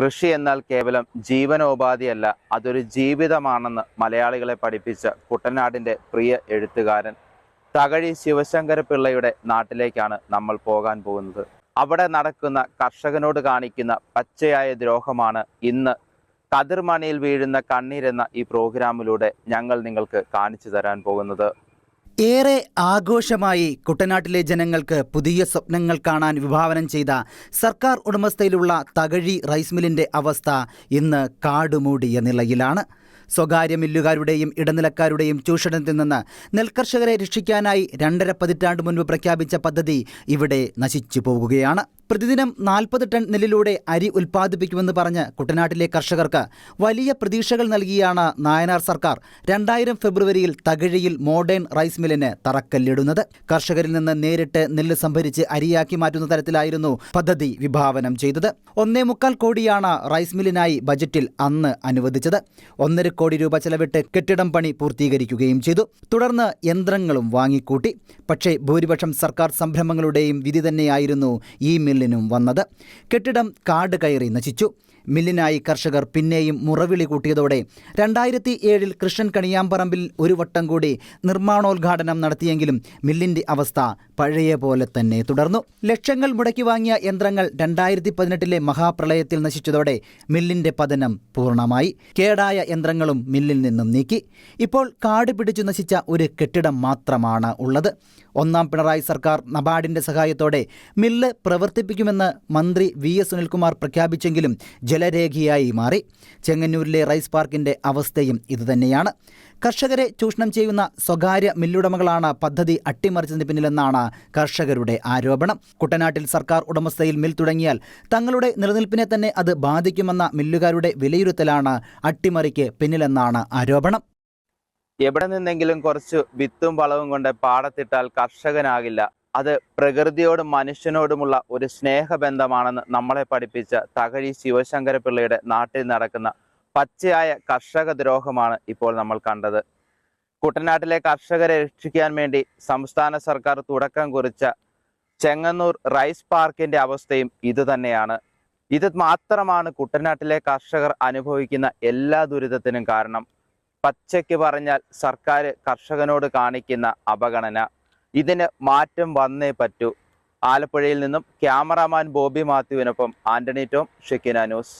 കൃഷി എന്നാൽ കേവലം ജീവനോപാധിയല്ല അതൊരു ജീവിതമാണെന്ന് മലയാളികളെ പഠിപ്പിച്ച കുട്ടനാടിന്റെ പ്രിയ എഴുത്തുകാരൻ തകഴി ശിവശങ്കര പിള്ളയുടെ നാട്ടിലേക്കാണ് നമ്മൾ പോകാൻ പോകുന്നത്. അവിടെ നടക്കുന്ന കർഷകനോട് കാണിക്കുന്ന പച്ചയായ ദ്രോഹമാണ് ഇന്ന് കതിർമണിയിൽ വീഴുന്ന കണ്ണീരെന്ന ഈ പ്രോഗ്രാമിലൂടെ ഞങ്ങൾ നിങ്ങൾക്ക് കാണിച്ചു തരാൻ പോകുന്നത്. ഏറെ ആഘോഷമായി കുട്ടനാട്ടിലെ ജനങ്ങൾക്ക് പുതിയ സ്വപ്നങ്ങൾ കാണാൻ വിഭാവനം ചെയ്ത സർക്കാർ ഉടമസ്ഥയിലുള്ള തകഴി റൈസ് മില്ലിന്റെ അവസ്ഥ ഇന്ന് കാടുമൂടിയ നിലയിലാണ്. സ്വകാര്യ മില്ലുകാരുടെയും ഇടനിലക്കാരുടെയും ചൂഷണത്തിൽ നിന്ന് നെൽകർഷകരെ രക്ഷിക്കാനായി രണ്ടര പതിറ്റാണ്ട് മുൻപ് പ്രഖ്യാപിച്ച പദ്ധതി ഇവിടെ നശിച്ചു പോകുകയാണ് പ്രതിദിനം നാൽപ്പത് ടൺ നെല്ലിലൂടെ അരി ഉൽപ്പാദിപ്പിക്കുമെന്ന് പറഞ്ഞ് കുട്ടനാട്ടിലെ കർഷകർക്ക് വലിയ പ്രതീക്ഷകൾ നൽകിയാണ് നായനാർ സർക്കാർ രണ്ടായിരം ഫെബ്രുവരിയിൽ തകഴിയിൽ മോഡേൺ റൈസ് മില്ലിന് തറക്കല്ലിടുന്നത്. കർഷകരിൽ നിന്ന് നേരിട്ട് നെല്ല് സംഭരിച്ച് അരിയാക്കി മാറ്റുന്ന തരത്തിലായിരുന്നു പദ്ധതി വിഭാവനം ചെയ്തത്. ഒന്നേ മുക്കാൽ കോടിയാണ് റൈസ് മില്ലിനായി ബജറ്റിൽ അന്ന് അനുവദിച്ചത്. ഒന്നര കോടി രൂപ ചെലവിട്ട് കെട്ടിടം പണി പൂർത്തീകരിക്കുകയും ചെയ്തു. തുടർന്ന് യന്ത്രങ്ങളും വാങ്ങിക്കൂട്ടി. പക്ഷേ ഭൂരിപക്ഷം സർക്കാർ സംരംഭങ്ങളുടെയും വിധി തന്നെയായിരുന്നു ഈ മില്ലിനും വന്നത്. കെട്ടിടം കാട് കയറി നശിച്ചു. മില്ലിനായി കർഷകർ പിന്നെയും മുറവിളി കൂട്ടിയതോടെ രണ്ടായിരത്തി ഏഴിൽ കൃഷ്ണൻ കണിയാമ്പറമ്പിൽ ഒരു വട്ടം കൂടി നിർമ്മാണോദ്ഘാടനം നടത്തിയെങ്കിലും മില്ലിന്റെ അവസ്ഥ പഴയ പോലെ തന്നെ തുടർന്നു. ലക്ഷങ്ങൾ മുടക്കി വാങ്ങിയ യന്ത്രങ്ങൾ രണ്ടായിരത്തി പതിനെട്ടിലെ മഹാപ്രളയത്തിൽ നശിച്ചതോടെ മില്ലിന്റെ പതനം പൂർണമായി. കേടായ യന്ത്രങ്ങളും മില്ലിൽ നിന്നും നീക്കി. ഇപ്പോൾ കാട് പിടിച്ചു നശിച്ച ഒരു കെട്ടിടം മാത്രമാണ് ഉള്ളത്. ഒന്നാം പിണറായി സർക്കാർ നബാർഡിന്റെ സഹായത്തോടെ മില്ല് പ്രവർത്തിപ്പിക്കുമെന്ന് മന്ത്രി വി എസ് സുനിൽകുമാർ പ്രഖ്യാപിച്ചെങ്കിലും ജലരേഖയായി മാറി. ചെങ്ങന്നൂരിലെ റൈസ് പാർക്കിന്റെ അവസ്ഥയും ഇതുതന്നെയാണ്. കർഷകരെ ചൂഷണം ചെയ്യുന്ന സ്വകാര്യ മില്ലുടമകളാണ് പദ്ധതി അട്ടിമറിച്ചതിന് പിന്നിലെന്നാണ് കർഷകരുടെ ആരോപണം. കുട്ടനാട്ടിൽ സർക്കാർ ഉടമസ്ഥയിൽ മിൽ തുടങ്ങിയാൽ തങ്ങളുടെ നിലനിൽപ്പിനെ തന്നെ അത് ബാധിക്കുമെന്ന മില്ലുകാരുടെ വിലയിരുത്തലാണ് അട്ടിമറിക്ക് പിന്നിലെന്നാണ് ആരോപണം. എവിടെ നിന്നെങ്കിലും കുറച്ച് വിത്തും വളവും കൊണ്ട് പാടത്തിട്ടാൽ കർഷകനാകില്ല. അത് പ്രകൃതിയോടും മനുഷ്യനോടുമുള്ള ഒരു സ്നേഹബന്ധമാണെന്ന് നമ്മളെ പഠിപ്പിച്ച തകഴി ശിവശങ്കര പിള്ളയുടെ നാട്ടിൽ നടക്കുന്ന പച്ചയായ കർഷക ദ്രോഹമാണ് ഇപ്പോൾ നമ്മൾ കണ്ടത്. കുട്ടനാട്ടിലെ കർഷകരെ രക്ഷിക്കാൻ വേണ്ടി സംസ്ഥാന സർക്കാർ തുടക്കം കുറിച്ച ചെങ്ങന്നൂർ റൈസ് പാർക്കിന്റെ അവസ്ഥയും ഇതുതന്നെയാണ് ഇത് മാത്രമാണ് കുട്ടനാട്ടിലെ കർഷകർ അനുഭവിക്കുന്ന എല്ലാ ദുരിതത്തിനും കാരണം. പച്ചയ്ക്ക് പറഞ്ഞാൽ സർക്കാർ കർഷകനോട് കാണിക്കുന്ന അവഗണന ഇതിന് മാറ്റം വന്നേ പറ്റൂ. ആലപ്പുഴയിൽ നിന്നും ക്യാമറാമാൻ ബോബി മാത്യുവിനൊപ്പം ആന്റണി ടോം ഷെക്കിന ന്യൂസ്.